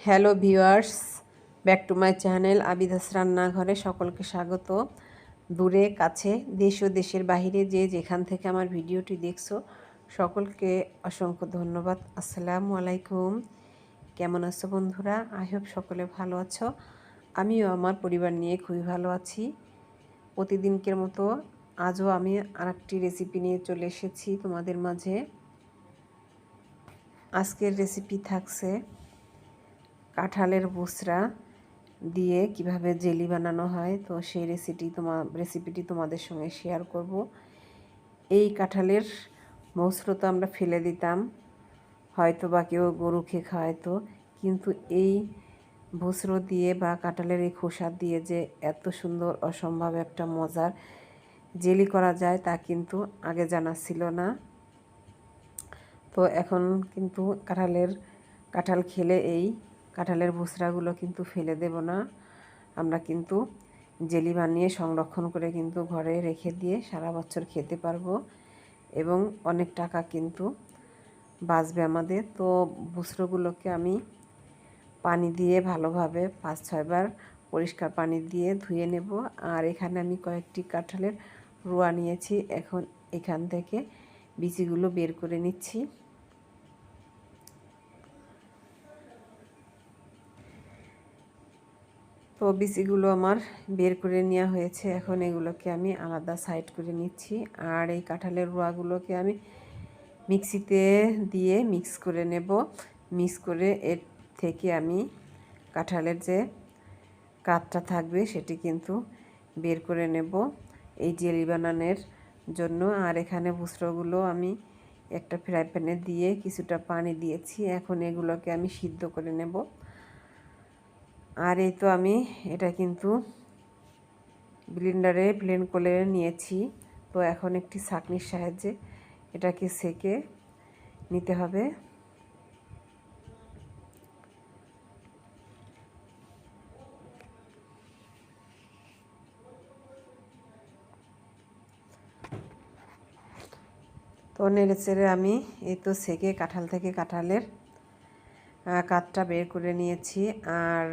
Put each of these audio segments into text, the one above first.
Hello viewers, back to my channel আবিদাস রান্নাঘরে সকলকে স্বাগত। দূরে, কাছে, দেশ ও দেশের বাহিরে যে যেখান থেকে আমার ভিডিওটি দেখছ, সকলকে অসংখ্য ধন্যবাদ। আসসালামু আলাইকুম। কেমন আছো বন্ধুরা? আই হোপ সকলে ভালো আছো। আমিও আমার পরিবার নিয়ে খুবই ভালো আছি। প্রতিদিনকের মতো আজও আমি আরেকটি রেসিপি নিয়ে চলে এসেছি তোমাদের মাঝে। আজকের রেসিপি থাকছে কাঁঠালের বুসরা দিয়ে কীভাবে জেলি বানানো হয়, তো সেই রেসিপি তোমার রেসিপিটি তোমাদের সঙ্গে শেয়ার করব। এই কাঁঠালের মৌস্র তো আমরা ফেলে দিতাম হয়তো বা কেউ গরু খেয়ে খাওয়াইতো, কিন্তু এই ভুসরো দিয়ে বা কাঁঠালের এই খোসা দিয়ে যে এত সুন্দর অসম্ভব একটা মজার জেলি করা যায় তা কিন্তু আগে জানা ছিল না। তো এখন কিন্তু কাঁঠালের, কাঁঠাল খেলে এই কাঁঠালের ভুসরাগুলো কিন্তু ফেলে দেব না। আমরা কিন্তু জেলি বানিয়ে সংরক্ষণ করে কিন্তু ঘরে রেখে দিয়ে সারা বছর খেতে পারব এবং অনেক টাকা কিন্তু বাঁচবে আমাদের। তো ভুসরোগুলোকে আমি পানি দিয়ে ভালোভাবে পাঁচ ছয়বার পরিষ্কার পানি দিয়ে ধুয়ে নেব। আর এখানে আমি কয়েকটি কাঁঠালের রোয়া নিয়েছি। এখন এখান থেকে বিচিগুলো বের করে নিচ্ছি। তো বিচিগুলো আমার বের করে নেওয়া হয়েছে। এখন এগুলোকে আমি আলাদা সাইড করে নিচ্ছি। আর এই কাঁঠালের রোয়াগুলোকে আমি মিক্সিতে দিয়ে মিক্স করে নেব। মিক্স করে এর থেকে আমি কাঁঠালের যে কাঠটা থাকবে সেটি কিন্তু বের করে নেব এই জেলি বানানোর জন্য। আর এখানে বুসরোগুলো আমি একটা ফ্রাই প্যানে দিয়ে কিছুটা পানি দিয়েছি। এখন এগুলোকে আমি সিদ্ধ করে নেব। আর এই তো আমি এটা কিন্তু ব্লেন্ডারে ব্লেন্ড করে নিয়েছি। তো এখন একটি ছাঁকনির সাহায্যে এটাকে সেকে নিতে হবে। তো নেড়ে চেড়ে আমি এই তো সেকে কাঁঠাল থেকে কাঁঠালের কাঠটা বের করে নিয়েছি। আর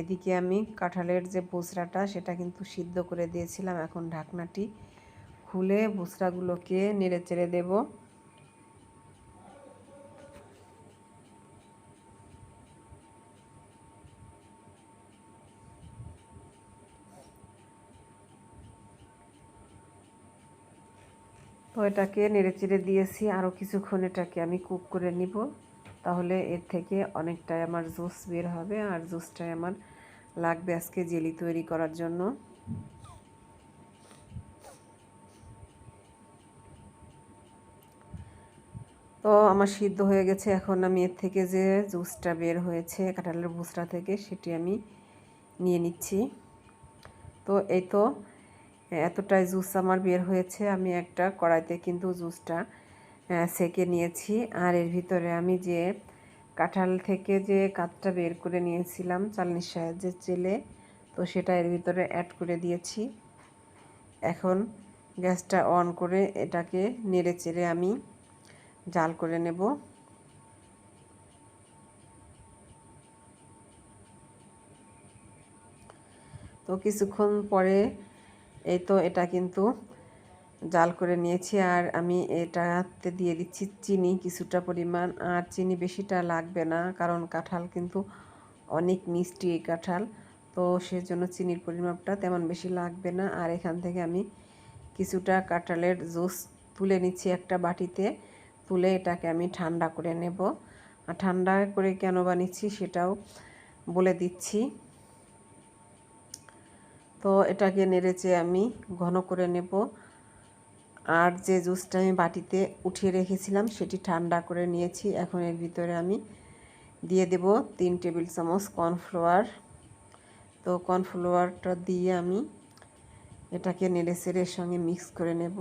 এদিকে আমি কাঁঠালের যে বুসরাটা সেটা কিন্তু সিদ্ধ করে দিয়েছিলাম এখন ঢাকনাটি খুলে বুসরাগুলোকে নেড়ে চেড়ে দেব। তো এটাকে নেড়ে চেড়ে দিয়েছি আরও কিছুক্ষণ এটাকে আমি কুক করে নিব। তাহলে এর থেকে অনেকটাই আমার জুস বের হবে আর জুসটাই আমার লাগবে আজকে জেলি তৈরি করার জন্য। তো আমার সিদ্ধ হয়ে গেছে, এখন আমি এর থেকে যে জুসটা বের হয়েছে কাঁঠালের ভুসটা থেকে সেটি আমি নিয়ে নিচ্ছি। তো এই তো এতটাই জুস আমার বের হয়েছে, আমি একটা কড়াইতে কিন্তু জুসটা সেকে নিয়েছি। আর এর ভিতরে আমি যে কাঁঠাল থেকে যে কাঠটা বের করে নিয়েছিলাম চালনির সাহায্যে চেলে, তো সেটা এর ভিতরে অ্যাড করে দিয়েছি। এখন গ্যাসটা অন করে এটাকে নেড়ে চেড়ে আমি জাল করে নেব। তো কিছুক্ষণ পরে এই তো এটা কিন্তু জাল করে নিয়েছি আর আমি এটাতে দিয়ে দিচ্ছি চিনি কিছুটা পরিমাণ। আর চিনি বেশিটা লাগবে না, কারণ কাঁঠাল কিন্তু অনেক মিষ্টি এই কাঁঠাল। তো সেজন্য চিনির পরিমাপটা তেমন বেশি লাগবে না। আর এখান থেকে আমি কিছুটা কাঁঠালের জুস তুলে নিচ্ছি একটা বাটিতে। তুলে এটাকে আমি ঠান্ডা করে নেব। আর ঠান্ডা করে কেন বানিয়েছি সেটাও বলে দিচ্ছি। তো এটাকে নেড়েছে আমি ঘন করে নেব। আর যে জুসটা আমি বাটিতে উঠিয়ে রেখেছিলাম, সেটি ঠান্ডা করে নিয়েছি। এখন এর ভিতরে আমি দিয়ে দেব তিন টেবিল চামচ কর্নফ্লাওয়ার। তো কর্নফ্লাওয়ারটা দিয়ে আমি এটাকে নেড়ে সেড়ের সঙ্গে মিক্স করে নেব।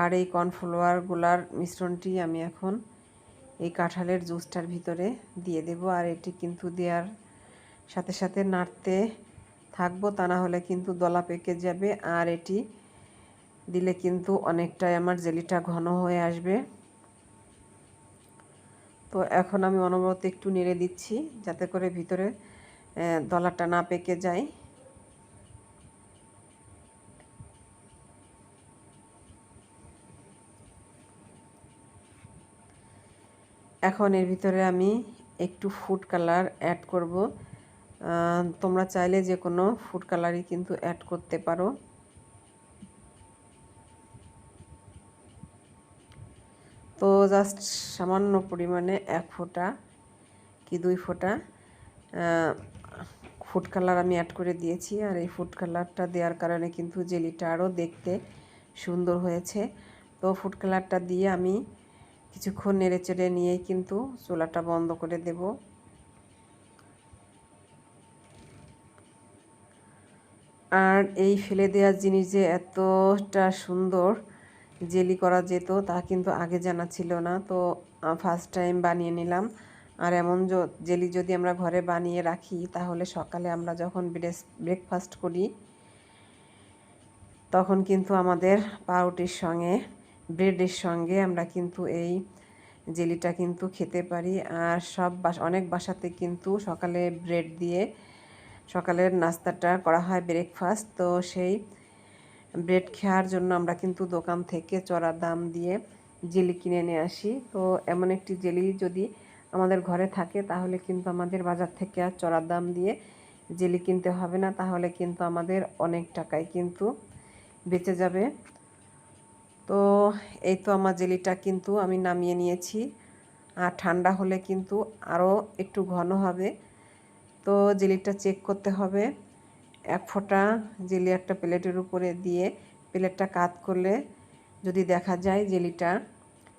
আর এই কর্নফ্লাওয়ারগুলার মিশ্রণটি আমি এখন এই কাঁঠালের জুসটার ভিতরে দিয়ে দেব। আর এটি কিন্তু দেওয়ার সাথে সাথে নাড়তে থাকব, তা না হলে কিন্তু দলা পেকে যাবে। আর এটি দিলে কিন্তু অনেকটাই আমার জেলিটা ঘন হয়ে আসবে। তো এখন আমি অনবরত একটু নেড়ে দিচ্ছি যাতে করে ভিতরে দলাটা না পেকে যায়। এখন এর ভিতরে আমি একটু ফুড কালার অ্যাড করব। তোমরা চাইলে যে কোনো ফুড কালারই কিন্তু অ্যাড করতে পারো। তো জাস্ট সামান্য পরিমাণে এক ফোঁটা কি দুই ফোঁটা ফুড কালার আমি অ্যাড করে দিয়েছি। আর এই ফুড কালারটা দেওয়ার কারণে কিন্তু জেলিটা আরও দেখতে সুন্দর হয়েছে। তো ফুড কালারটা দিয়ে আমি কিছুক্ষণ নেড়ে চেড়ে নিয়েই কিন্তু চুলাটা বন্ধ করে দেব। আর এই ফেলে দেওয়ার জিনিস যে এতটা সুন্দর জেলি করা যেত, তা কিন্তু আগে জানা ছিল না। তো ফার্স্ট টাইম বানিয়ে নিলাম। আর এমন জেলি যদি আমরা ঘরে বানিয়ে রাখি, তাহলে সকালে আমরা যখন ব্রেকফাস্ট করি, তখন কিন্তু আমাদের পাউরুটির সঙ্গে, ব্রেডের সঙ্গে আমরা কিন্তু এই জেলিটা কিন্তু খেতে পারি। আর সব বাস, অনেক বাসাতে কিন্তু সকালে ব্রেড দিয়ে সকালের নাস্তাটা করা হয় ব্রেকফাস্ট তো সেই ব্রেড খাওয়ার জন্য আমরা কিন্তু দোকান থেকে চড়া দাম দিয়ে জেলি কিনে নিয়ে আসি। তো এমন একটি জেলি যদি আমাদের ঘরে থাকে, তাহলে কিন্তু আমাদের বাজার থেকে আর চড়া দাম দিয়ে জেলি কিনতে হবে না। তাহলে কিন্তু আমাদের অনেক টাকায় কিন্তু বেঁচে যাবে। তো এই তো আমার জেলিটা কিন্তু আমি নামিয়ে নিয়েছি। আর ঠান্ডা হলে কিন্তু আরও একটু ঘন হবে। তো জেলিটা চেক করতে হবে। এক ফোঁটা জেলি একটা প্লেটের উপরে দিয়ে প্লেটটা কাত করলে যদি দেখা যায় জেলিটা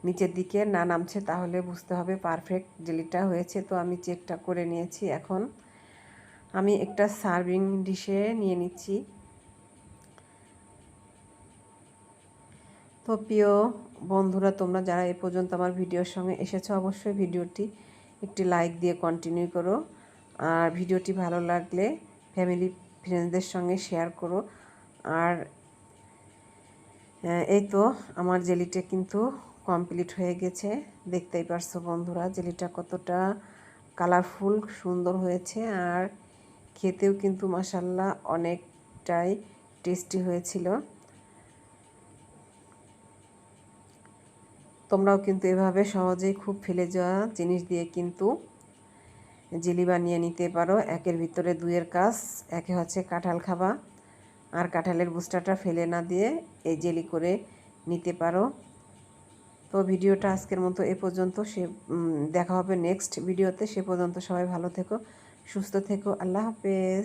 নিচের দিকে না নামছে, তাহলে বুঝতে হবে পারফেক্ট জেলিটা হয়েছে। তো আমি চেকটা করে নিয়েছি এখন। আমি একটা সার্ভিং ডিশে নিয়ে নিচ্ছি। তো প্রিয় বন্ধুরা, তোমরা যারা এ পর্যন্ত আমার ভিডিওর সঙ্গে এসেছ, অবশ্যই ভিডিওটি একটি লাইক দিয়ে কন্টিনিউ করো। আর ভিডিওটি ভালো লাগলে ফ্যামিলি ফ্রেন্ডসদের সঙ্গে শেয়ার করো। আর এই তো আমার জেলিটা কিন্তু কমপ্লিট হয়ে গেছে। দেখতেই পারছ বন্ধুরা জেলিটা কতটা কালারফুল সুন্দর হয়েছে। আর খেতেও কিন্তু মাসাল্লাহ অনেকটাই টেস্টি হয়েছিল। তোমরাও কিন্তু এভাবে সহজেই খুব ফেলে যাওয়া জিনিস দিয়ে কিন্তু জেলি বানিয়ে নিতে পারো। একের ভিতরে দুয়ের কাজ। একে হচ্ছে কাঁঠাল খাবা। আর কাঁঠালের বুস্টারটা ফেলে না দিয়ে এই জেলি করে নিতে পারো। তো ভিডিওটা আজকের মতো এ পর্যন্ত। সে দেখা হবে নেক্সট ভিডিওতে। সে পর্যন্ত সবাই ভালো থেকো, সুস্থ থেকো। আল্লাহ হাফেজ।